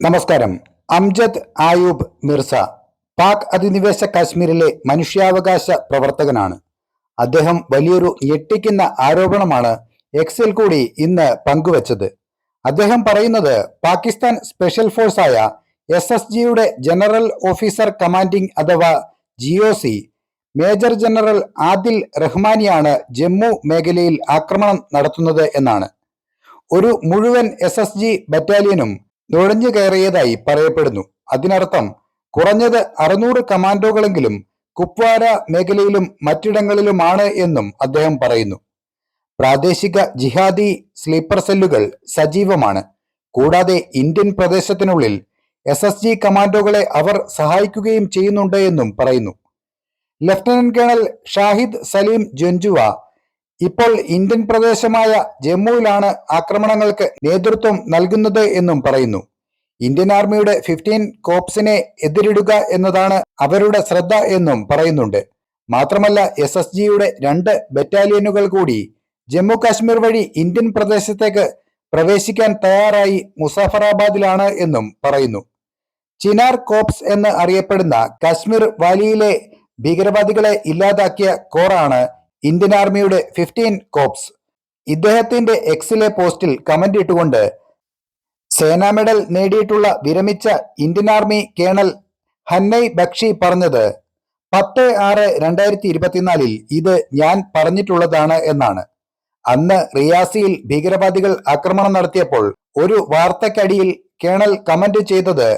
നമസ്കാരം. അംജദ് ആയൂബ് മിർസ പാക് അധിനിവേശ കാശ്മീരിലെ മനുഷ്യാവകാശ പ്രവർത്തകനാണ്. അദ്ദേഹം വലിയൊരു ഞെട്ടിക്കുന്ന ആരോപണമാണ് എക്സിൽ കൂടി ഇന്ന് പങ്കുവച്ചത്. അദ്ദേഹം പറയുന്നത് പാകിസ്ഥാൻ സ്പെഷ്യൽ ഫോഴ്സായ എസ് എസ് ജിയുടെ ജനറൽ ഓഫീസർ കമാൻഡിംഗ് അഥവാ G O C major general Adil റഹ്മാനിയാണ് Jammu മേഖലയിൽ ആക്രമണം നടത്തുന്നത് എന്നാണ്. ഒരു മുഴുവൻ എസ് എസ് ജി ബറ്റാലിയനും നുഴഞ്ഞു കയറിയതായി പറയപ്പെടുന്നു. അതിനർത്ഥം കുറഞ്ഞത് അറുന്നൂറ് കമാൻഡോകളെങ്കിലും കുപ്വാര മേഖലയിലും മറ്റിടങ്ങളിലുമാണ് എന്നും അദ്ദേഹം പറയുന്നു. പ്രാദേശിക ജിഹാദി സ്ലീപ്പർ സെല്ലുകൾ സജീവമാണ്. കൂടാതെ ഇന്ത്യൻ പ്രദേശത്തിനുള്ളിൽ എസ് എസ് ജി കമാൻഡോകളെ അവർ സഹായിക്കുകയും ചെയ്യുന്നുണ്ട് എന്നും പറയുന്നു. ലഫ്റ്റനന്റ് കേണൽ ഷാഹിദ് സലീം ജഞ്ജുവ ഇപ്പോൾ ഇന്ത്യൻ പ്രദേശമായ ജമ്മുവിലാണ് ആക്രമണങ്ങൾക്ക് നേതൃത്വം നൽകുന്നത് എന്നും പറയുന്നു. ഇന്ത്യൻ ആർമിയുടെ ഫിഫ്റ്റീൻ കോപ്സിനെ എതിരിടുക എന്നതാണ് അവരുടെ ശ്രദ്ധ എന്നും പറയുന്നുണ്ട്. മാത്രമല്ല എസ് എസ് ജിയുടെ രണ്ട് ബറ്റാലിയനുകൾ കൂടി ജമ്മു കാശ്മീർ വഴി ഇന്ത്യൻ പ്രദേശത്തേക്ക് പ്രവേശിക്കാൻ തയ്യാറായി മുസാഫറാബാദിലാണ് എന്നും പറയുന്നു. ചിനാർ കോപ്സ് എന്ന് അറിയപ്പെടുന്ന കാശ്മീർ വാലിയിലെ ഭീകരവാദികളെ ഇല്ലാതാക്കിയ കോറാണ് ഇന്ത്യൻ ആർമിയുടെ ഫിഫ്റ്റീൻ കോപ്സ് ഇദ്ദേഹത്തിന്റെ എക്സിലെ പോസ്റ്റിൽ കമന്റ് ഇട്ടുകൊണ്ട് സേനാ മെഡൽ നേടിയിട്ടുള്ള വിരമിച്ച Indian army colonel Hannai Bakshi പറഞ്ഞത് പത്ത് ആറ് രണ്ടായിരത്തി ഇരുപത്തിനാലിൽ ഇത് ഞാൻ പറഞ്ഞിട്ടുള്ളതാണ് എന്നാണ്. അന്ന് റിയാസിയിൽ ഭീകരവാദികൾ ആക്രമണം നടത്തിയപ്പോൾ ഒരു വാർത്തക്കടിയിൽ കേണൽ കമന്റ് ചെയ്തത്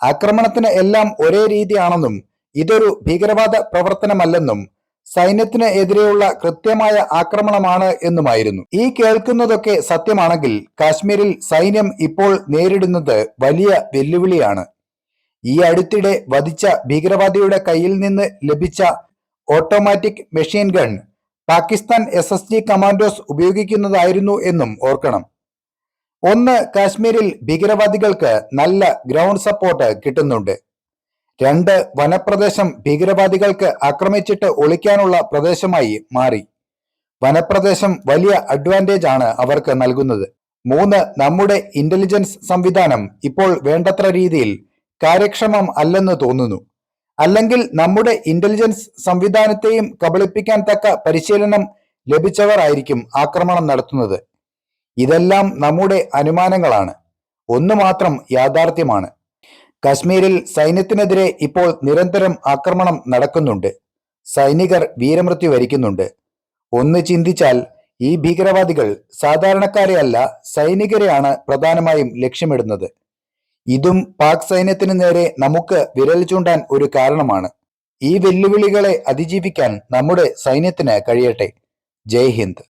ആക്രമണത്തിന് എല്ലാം ഒരേ രീതിയാണെന്നും ഇതൊരു ഭീകരവാദ പ്രവർത്തനമല്ലെന്നും സൈന്യത്തിന് എതിരെയുള്ള കൃത്യമായ ആക്രമണമാണ് എന്നുമായിരുന്നു. ഈ കേൾക്കുന്നതൊക്കെ സത്യമാണെങ്കിൽ കാശ്മീരിൽ സൈന്യം ഇപ്പോൾ നേരിടുന്നത് വലിയ വെല്ലുവിളിയാണ്. ഈ അടുത്തിടെ വധിച്ച ഭീകരവാദിയുടെ കയ്യിൽ നിന്ന് ലഭിച്ച automatic machine gun Pakistan S S G commandos ഉപയോഗിക്കുന്നതായിരുന്നു എന്നും ഓർക്കണം. ഒന്ന് കാശ്മീരിൽ ഭീകരവാദികൾക്ക് നല്ല ഗ്രൗണ്ട് സപ്പോർട്ട് കിട്ടുന്നുണ്ട്. രണ്ട് വനപ്രദേശം ഭീകരവാദികൾക്ക് ആക്രമിച്ചിട്ട് ഒളിക്കാനുള്ള പ്രദേശമായി മാറി. വനപ്രദേശം വലിയ അഡ്വാന്റേജ് ആണ് അവർക്ക് നൽകുന്നത്. മൂന്ന് നമ്മുടെ ഇന്റലിജൻസ് സംവിധാനം ഇപ്പോൾ വേണ്ടത്ര രീതിയിൽ കാര്യക്ഷമം അല്ലെന്ന് തോന്നുന്നു. അല്ലെങ്കിൽ നമ്മുടെ ഇന്റലിജൻസ് സംവിധാനത്തെയും കബളിപ്പിക്കാൻ തക്ക പരിശീലനം ലഭിച്ചവർ ആയിരിക്കും ആക്രമണം നടത്തുന്നത്. ഇതെല്ലാം നമ്മുടെ അനുമാനങ്ങളാണ്. ഒന്നു മാത്രം യാഥാർത്ഥ്യമാണ്. കശ്മീരിൽ സൈന്യത്തിനെതിരെ ഇപ്പോൾ നിരന്തരം ആക്രമണം നടക്കുന്നുണ്ട്. സൈനികർ വീരമൃത്യു വരിക്കുന്നുണ്ട്. ഒന്ന് ചിന്തിച്ചാൽ ഈ ഭീകരവാദികൾ സാധാരണക്കാരെ അല്ല സൈനികരെയാണ് പ്രധാനമായും ലക്ഷ്യമിടുന്നത്. ഇതും പാക് സൈന്യത്തിന് നേരെ നമുക്ക് വിരൽ ചൂണ്ടാൻ ഒരു കാരണമാണ്. ഈ വെല്ലുവിളികളെ അതിജീവിക്കാൻ നമ്മുടെ സൈന്യത്തിന് കഴിയട്ടെ. ജയ് ഹിന്ദ്.